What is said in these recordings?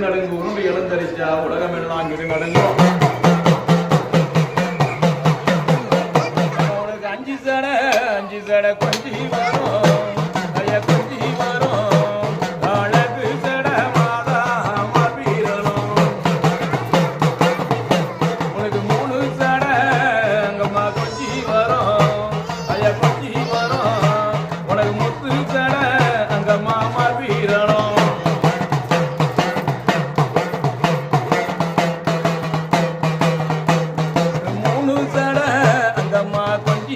நடுங்கு உருண்டு எழுந்தரிச்சா உலகம் எல்லாம் இருங்கடங்கும் அவனுக்கு அஞ்சு சடை அஞ்சு சடை கொஞ்சம்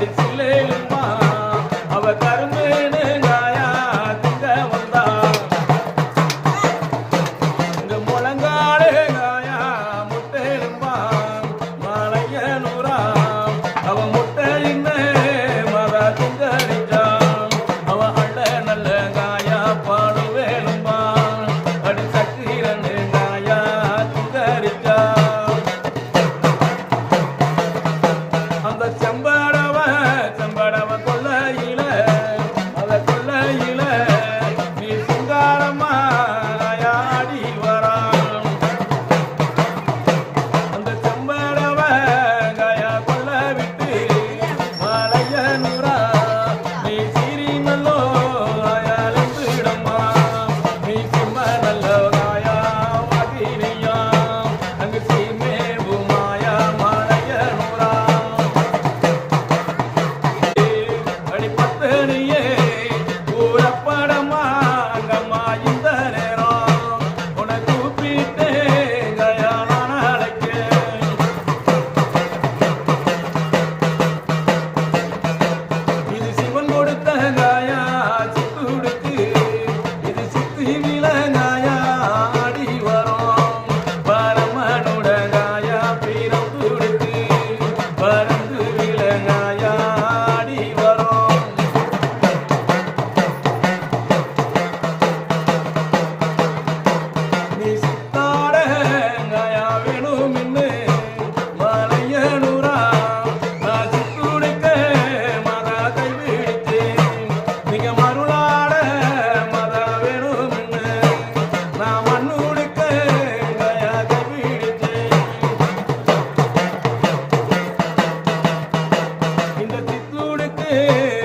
அதில் சொல்லேலும் Yeah.